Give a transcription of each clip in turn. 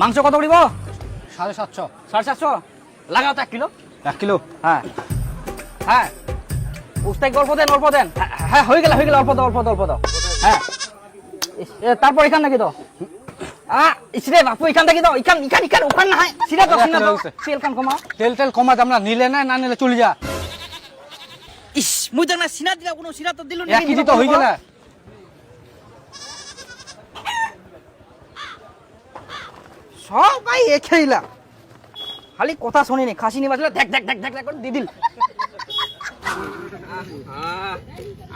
মাংস কত করিব সাড়ে সাতশো। সাড়ে চারশো লাগাও তো এক কিলো। এক কিলো? হ্যাঁ। হ্যাঁ। উস্তাই অল্প দেন অল্প দেন। হ্যাঁ, হ্যাঁ হয়ে গেল হয়ে গেল অল্প দাও অল্প দাও অল্প দাও। হ্যাঁ। তারপর এখান নাকি তো? আ ইসরে বাপু এখান থেকে দাও এখান এখান এখান ওখান না হয়। দাও। তেল কান কমা তেল তেল কমা দাম না নিলে না না নিলে চলে যা। ইস মুই তো না সিনা দিলা কোনো সিনা তো দিল তো হয়ে গেলে। সবাই এখাইলা খালি কথা শুনিনি খাসি নিয়ে বাজলে দেখ দেখ দেখ দেখ দেখ করে দিয়ে দিল।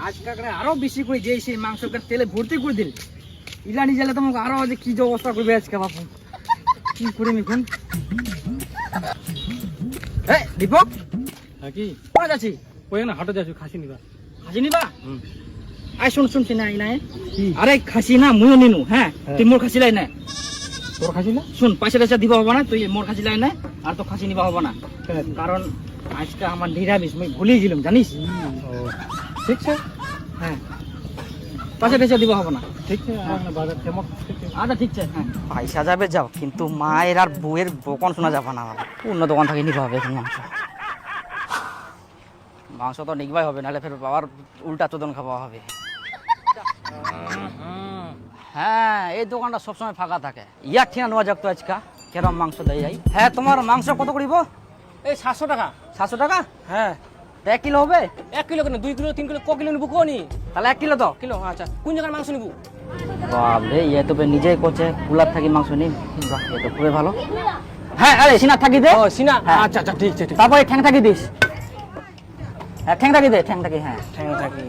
আজ কাকড়ে আরও বেশি করে যে সেই মাংসকে তেলে ভর্তি করে দিল। ইলানি জেলে তোমাকে আরও যে কি যে অবস্থা করবে আজকে বাপু? কি করে এখন এ দীপক? হ্যাঁ কি? কোথায় যাচ্ছি? ওই না হাটে যাচ্ছি খাসি নিবা। খাসি নিবা? আয় শুন শুনছি না? আরে খাসি না মুইও নিনু হ্যাঁ? হ্যাঁ। তুই মোর খাসি লাই না। তোর খাসি না? শুন পয়সা টয়সা দিবা হবে না তুই মোর খাসি লাই না আর তো খাসি নিবা হবে না। কারণ আজকে আমার নিরামিষ ভুলেই গেলাম জানিস? ঠিক আছে? হ্যাঁ। পয়সা টয়সা দিবা হবে না। ঠিক আছে আচ্ছা ঠিক আছে হ্যাঁ। পয়সা যাবে যাও কিন্তু মায়ের আর বউয়ের বকন শোনা যাবে না অন্য দোকান থেকে নিতে হবে এখন মাংস। মাংস তো নিকবাই হবে নাহলে ফের বাবার উল্টা চোদন খাওয়া হবে হ্যাঁ এই দোকানটা সবসময় ফাঁকা থাকে। ইয়ার ঠিনা নেওয়া যাক তো আজকা। কেরম মাংস দেয় যাই হ্যাঁ তোমার মাংস কত করিব এই সাতশো টাকা। সাতশো টাকা? হ্যাঁ। তা এক কিলো হবে? এক কিলো কেন? দুই কিলো তিন কিলো ক কিলো নিবো কো নি তাহলে এক কিলো তো কিলো আচ্ছা। কোন জায়গার মাংস নিবো? বাবরে ইয়ে তো নিজেই করছে। কুলার থাকি মাংস নিন বাহ, এ তো খুবই ভালো। হ্যাঁ আরে সিনা থাকি দে। ও সিনা হ্যাঁ। আচ্ছা আচ্ছা ঠিক আছে ঠিক তারপরে ঠ্যাং থাকি দিস। হ্যাঁ ঠ্যাং থাকি দে ঠ্যাং থাকি হ্যাঁ। ঠ্যাং থাকি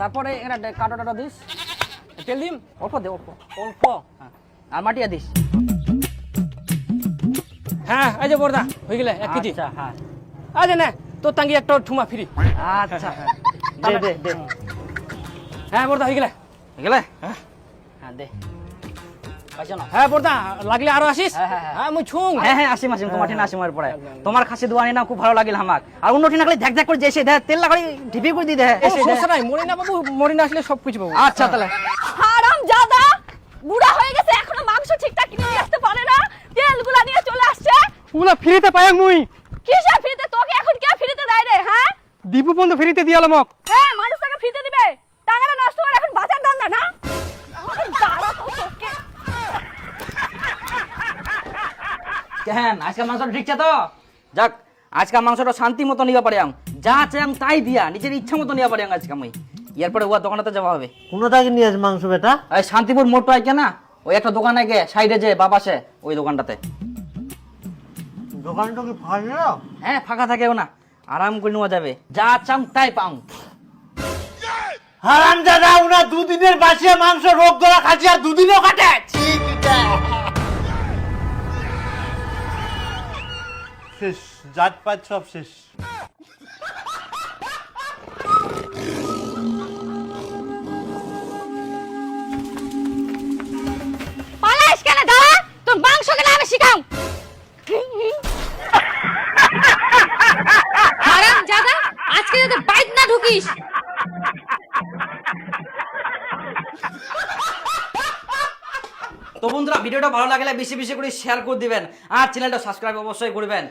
তারপরে এটা কাটো টাটো দিস। তেল দিম? অল্প দে অল্প। অল্প? হ্যাঁ। আর মাটিয়া দিস। হ্যাঁ এই যে বর্দা হয়ে গেলে এক কেজি। আচ্ছা হ্যাঁ। আরে না তোর তাঙ্গি একটা ঠুমা ফ্রি। আচ্ছা দে দে দে। হ্যাঁ বর্দা হয়ে গেলে। গেলে? হ্যাঁ। দে। হ্যাঁ বর্দা লাগলে আরও আসিস? হ্যাঁ, হ্যাঁ, হ্যাঁ। হ্যাঁ মুই ছুং। হ্যাঁ হ্যাঁ আসিম আসিম তোমার ঠিনা আসিম এর পরে। তোমার খাসি দোয়ানি না খুব ভালো লাগিল আমাক। আর অন্য ঠিনা খালি ধ্যাক ধ্যাক করে যেসে দে তেল লাগাই ঢিপি করে দি দে। এসে দে। নাই মরি না বাবু মরি না আসলে সব কিছু পাবো। আচ্ছা তাহলে। জাদা বুড়া হয়ে গেছে এখনও মাংস ঠিকঠাক কিনে নিয়ে আসতে পারে না। তেলগুলা নিয়ে চলে আসছে। ওগুলা ফ্রিতে পাই মুই। কিসের ফ্রিতে? তোকে এখন কে ফ্রিতে দেয় রে হ্যাঁ? দীপু বন্ধু ফ্রিতে দিয়ালাম হ্যাঁ মানুষ তাকে ফ্রিতে দিবে। টাকাটা নষ্ট করে এখন বাজার ধান্দা না কেন আজকে মাংসটা ঠিকছে তো? যাক আজকে মাংসটা শান্তি মতো নিবা পারি আম যা চাই আম তাই দিয়া নিজের ইচ্ছা মতো নিবা পারি আম আজকে আমি এরপরে ওয়া দোকানেতে যাওয়া হবে। কোনো থেকে নিয়ে আসে মাংস বেটা? এই শান্তিপুর মোটো আইকে না? ওই একটা দোকান আগে সাইডে যে বাবাসে ওই দোকানটাতে। দোকানটা কি ফাঁকা হ্যাঁ ফাঁকা থাকেও না। আরাম করে নেওয়া যাবে। যা চাম তাই পাও হারাম দাদা ওনা দুদিনের বাসিয়া মাংস রোগ গলা খাচ্ছি আর দুদিনও কাটে। শেষ জাত পাত সব শেষ। আজকে যাতে বাইক না ঢুকিস? তো বন্ধুরা, ভিডিওটা ভালো লাগলে বেশি বেশি করে শেয়ার করে দিবেন। আর চ্যানেলটা সাবস্ক্রাইব অবশ্যই করবেন।